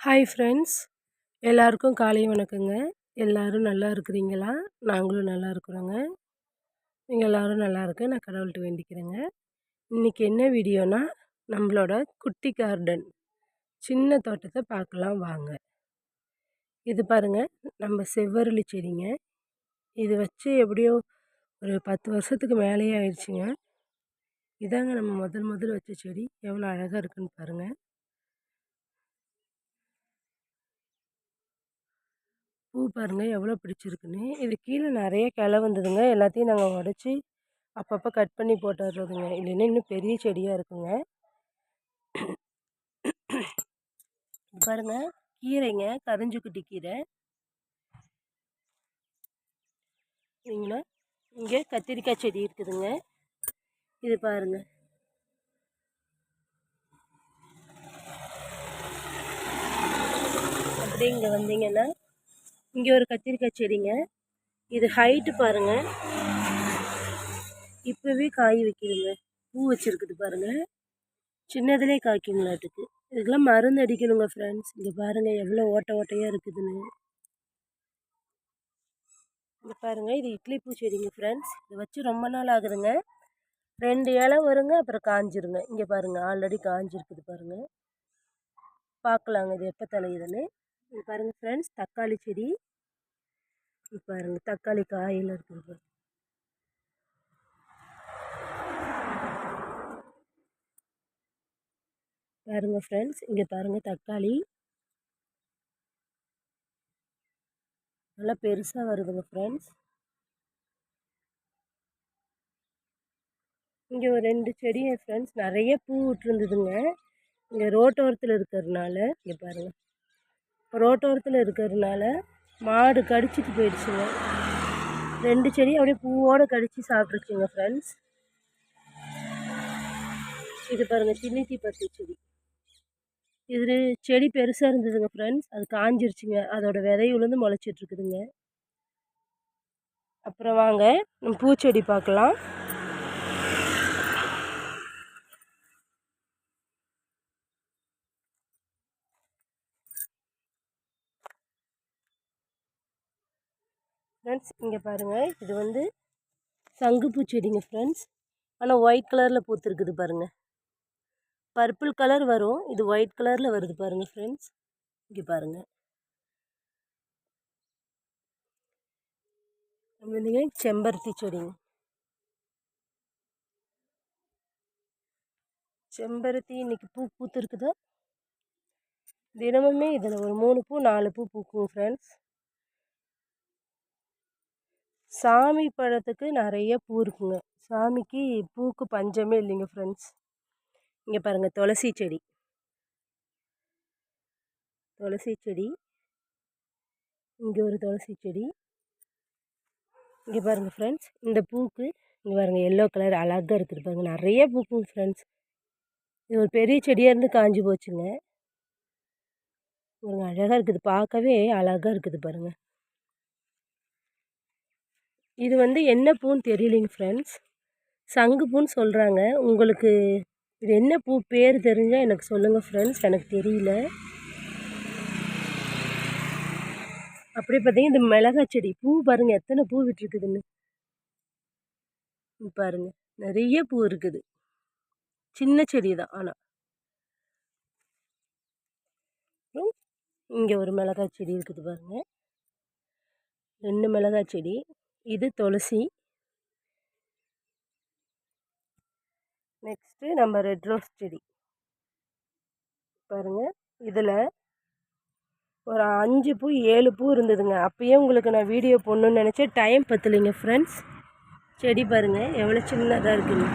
Hi friends எல்லாருக்கும் காலை வணக்கங்க. எல்லோரும் நல்லா இருக்கிறீங்களா? நாங்களும் நல்லா இருக்கிறோங்க. நீங்கள் எல்லோரும் நல்லா இருக்க நான் கடவுள்கிட்ட வேண்டிக்கிறேங்க. இன்றைக்கி என்ன வீடியோனா நம்மளோட குட்டி கார்டன் சின்ன தோட்டத்தை பார்க்கலாம் வாங்க. இது பாருங்கள் நம்ம செவ்வரளி செடிங்க. இது வச்சு எப்படியோ ஒரு பத்து வருஷத்துக்கு மேலேயே ஆயிடுச்சுங்க. இதாங்க நம்ம முதல் முதல் வச்ச செடி. எவ்வளோ அழகாக இருக்குன்னு பாருங்கள் பூ பாருங்கள் எவ்வளோ பிடிச்சிருக்குன்னு. இது கீழே நிறைய கிளை வந்ததுங்க. எல்லாத்தையும் நாங்கள் உடச்சி அப்பப்போ கட் பண்ணி போட்டுடுறதுங்க இல்லைன்னா இன்னும் பெரிய செடியாக இருக்குங்க. பாருங்கள் கீரைங்க கரிஞ்சுக்குட்டி கீரை. சரிங்களா இங்கே கத்திரிக்காய் செடி இருக்குதுங்க. இது பாருங்கள் அப்படியே இங்கே வந்தீங்கன்னா இங்கே ஒரு கத்திரிக்காய் செடிங்க. இது ஹைட்டு பாருங்கள் இப்போவே காய் வைக்கிதுங்க பூ வச்சுருக்குது பாருங்கள் சின்னதுலேயே காய்க்குங்களாட்டுக்கு. இதுக்கெல்லாம் மருந்து அடிக்கணுங்க ஃப்ரெண்ட்ஸ் இங்கே பாருங்கள் எவ்வளோ ஓட்ட ஓட்டையாக இருக்குதுன்னு. இங்கே பாருங்கள் இது இட்லி பூ செடிங்க ஃப்ரெண்ட்ஸ் இதை வச்சு ரொம்ப நாள் ஆகுதுங்க. ரெண்டு இலை வருங்க அப்புறம் காஞ்சிருங்க. இங்கே பாருங்கள் ஆல்ரெடி காஞ்சிருக்குது பாருங்கள் பார்க்கலாங்க இது எப்போ தலையுதுன்னு. பாருங்கள் ஃப்ரெண்ட்ஸ் தக்காளி செடி. பாருங்கள் தக்காளி காயில் இருக்குது பாருங்கள் ஃப்ரெண்ட்ஸ் இங்கே பாருங்கள் தக்காளி. நல்லா பெருசாக வருதுங்க ஃப்ரெண்ட்ஸ் இங்கே ஒரு ரெண்டு செடி ஃப்ரெண்ட்ஸ் நிறைய பூ விட்டுருந்துதுங்க. இங்கே ரோட்டோரத்தில் இருக்கிறதுனால இங்கே பாருங்கள் ரோட்டோரத்தில் இருக்கிறதுனால மாடு கடிச்சிட்டு போயிடுச்சுங்க. ரெண்டு செடி அப்படியே பூவோடு கடித்து சாப்பிட்ருச்சுங்க ஃப்ரெண்ட்ஸ் இது பாருங்கள் சின்னித்தி பத்து செடி. இது செடி பெருசாக இருந்ததுங்க ஃப்ரெண்ட்ஸ் அது காஞ்சிருச்சுங்க. அதோட விதை உளுந்து முளைச்சிட்ருக்குதுங்க அப்புறம் வாங்க நம்ம பூச்செடி பார்க்கலாம். ஃப்ரெண்ட்ஸ் இங்கே பாருங்கள் இது வந்து சங்குப்பூ செடிங்க ஃப்ரெண்ட்ஸ் ஆனால் ஒயிட் கலரில் பூத்துருக்குது பாருங்கள் பர்பிள் கலர் வரும். இது ஒயிட் கலரில் வருது பாருங்கள் ஃப்ரெண்ட்ஸ் இங்கே பாருங்கள் வந்துங்க செம்பருத்தி செடிங்க. செம்பருத்தி இன்றைக்கி பூ பூத்துருக்குதா. தினமுமே இதில் ஒரு மூணு பூ நாலு பூ பூக்குங்க ஃப்ரெண்ட்ஸ் சாமி பழத்துக்கு நிறைய பூ இருக்குங்க. சாமிக்கு பூக்கு பஞ்சமே இல்லைங்க ஃப்ரெண்ட்ஸ் இங்கே பாருங்கள் துளசி செடி. துளசி செடி. இங்கே ஒரு துளசி செடி. இங்கே பாருங்கள் ஃப்ரெண்ட்ஸ் இந்த பூக்கு இங்கே பாருங்கள் எல்லோ கலர் அழகாக இருக்குது பாருங்கள் நிறைய பூக்குங்க ஃப்ரெண்ட்ஸ் இது ஒரு பெரிய செடியாக இருந்து காஞ்சி போச்சுங்க. பாருங்கள் அழகாக இருக்குது. பார்க்கவே அழகாக இருக்குது பாருங்கள் இது வந்து என்ன பூன்னு தெரியலைங்க ஃப்ரெண்ட்ஸ் சங்கு பூன்னு சொல்கிறாங்க உங்களுக்கு இது என்ன பூ பேர் தெரிஞ்சால் எனக்கு சொல்லுங்கள் ஃப்ரெண்ட்ஸ் எனக்கு தெரியல. அப்படியே பார்த்தீங்கன்னா இந்த மிளகா செடி பூ பாருங்கள் எத்தனை பூ விட்டுருக்குதுன்னு. பாருங்கள் நிறைய பூ இருக்குது. சின்ன செடி தான் ஆனால் இங்கே ஒரு மிளகாய் செடி இருக்குது பாருங்கள் ரெண்டு மிளகாய் செடி. இது துளசி. நெக்ஸ்ட்டு நம்ம ரெட் ரோஸ் செடி. பாருங்கள் இதில் ஒரு அஞ்சு பூ ஏழு பூ இருந்ததுங்க. அப்போயே உங்களுக்கு நான் வீடியோ போடணுன்னு நினச்சேன். டைம் பத்தலைங்க ஃப்ரெண்ட்ஸ் செடி பாருங்கள் எவ்வளோ சின்னதாக இருக்குங்க